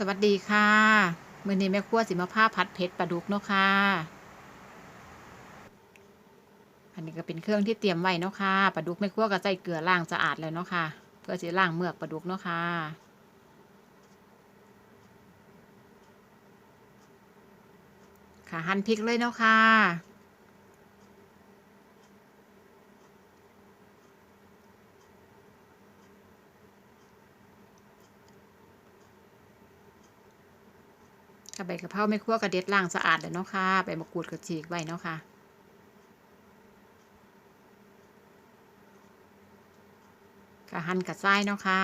สวัสดีค่ะมือนี้แม่ครัวสิมาพาผัดเผ็ดปลาดุกเนาะค่ะ อันนี้ก็เป็นเครื่องที่เตรียมไว้เนาะค่ะปลาดุกแม่ครัวก็ใส่เกลือล้างสะอาดแล้วเนาะค่ะ เพื่อสิล้างเมือกปลาดุกเนาะค่ะค่ะหั่นพริกเลยเนาะค่ะ ค่ะใบกะเพราไม่คั่วกระเด็ดล้างสะอาดแล้วเนาะค่ะใบมะกรูดกระฉีกไว้เนาะค่ะค่ะหั่นกระซ้เนาะค่ะ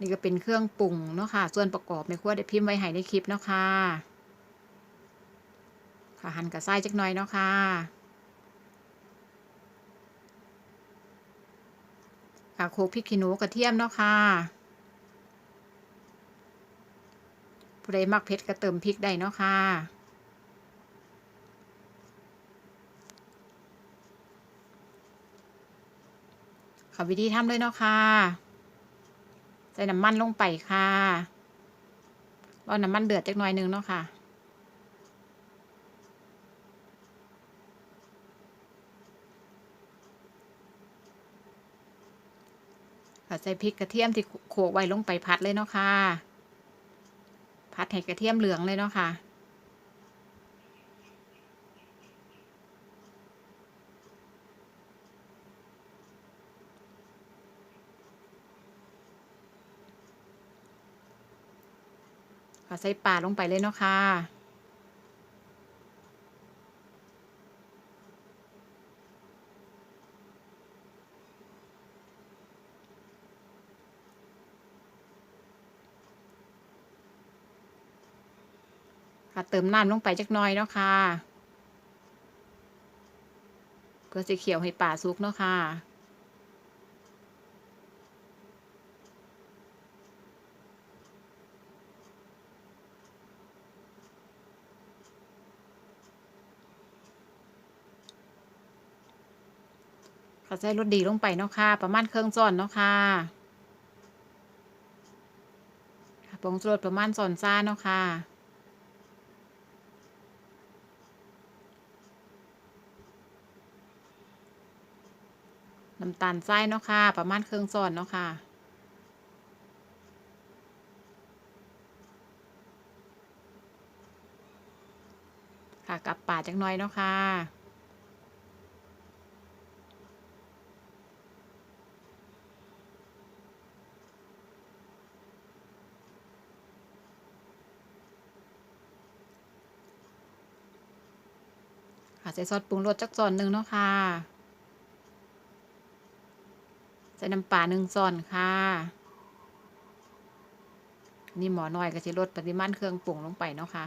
นี่ก็เป็นเครื่องปรุงเนาะค่ะ ส่วนประกอบไม่คั่วได้พิมพ์ไว้ให้ในคลิปเนาะค่ะค่ะหั่นกระซ้จักหน่อยเนาะค่ะค่ะโคกพริกขี้หนูกระเทียมเนาะค่ะ ผู้ใดมักเผ็ดก็เติมพริกได้เนาะค่ะค่ะวิธีทำเลยเนาะค่ะใส่น้ำมันลงไปค่ะรอน้ำมันเดือดจักหน่อยหนึงเนาะค่ะค่ะใส่พริกกระเทียมที่โขกไว้ลงไปผัดเลยเนาะค่ะ ให้กระเทียมเหลืองเลยเนาะค่ะค่ะใส่ปลาลงไปเลยเนาะค่ะ เติมน้ำลงไปจักหน่อยเนาะค่ะเพื่อจะเขียวให้ป่าสุกเนาะค่ะค่ะใส่รสดีลงไปเนาะค่ะ ประมาณเครื่องซ้อนเนาะค่ะค่ะผงชูรสประมาณซอนซ่าเนาะค่ะ น้ำตาลทรายเนาะค่ะ ประมาณเครื่องซ้อนเนาะค่ะ ค่ะกับป่าจักหน่อยเนาะค่ะค่ะใส่ซอสปรุงรสจักซอนหนึ่งเนาะค่ะ ใส่น้ำปลาหนึ่งช้อนค่ะนี่หมอน้อยก็จะลดปริมาณเครื่องปรุงลงไปเนาะค่ะ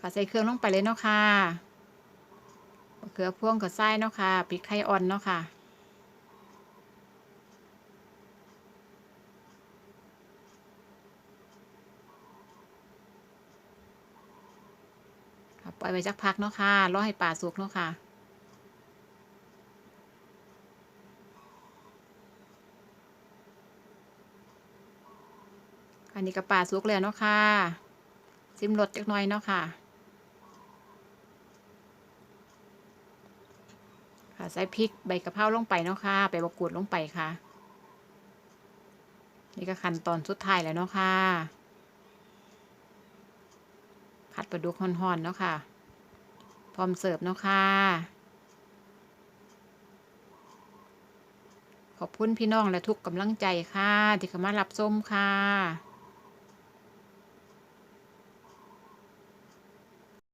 ค่ะใส่เครื่องลงไปเลยเนาะค่ะมะเขือพวงกับไส้เนาะค่ะพริกไทยอ่อนเนาะค่ะ ปล่อยไว้สักพักเนาะค่ะรอให้ปลาสุกเนาะค่ะอันนี้ก็ปลาสุกแล้วเนาะค่ะซิมรสจักหน่อยเนาะค่ะค่ะใส่พริกใบกะเพราลงไปเนาะค่ะใบบกรูดลงไปค่ะ นี่ก็ขั้นตอนสุดท้ายแล้วเนาะค่ะ ปลาดุกห่อนๆเนาะค่ะ พร้อมเสิร์ฟเนาะค่ะ ขอบคุณพี่น้องและทุกกำลังใจค่ะ ที่เข้ามารับชมค่ะ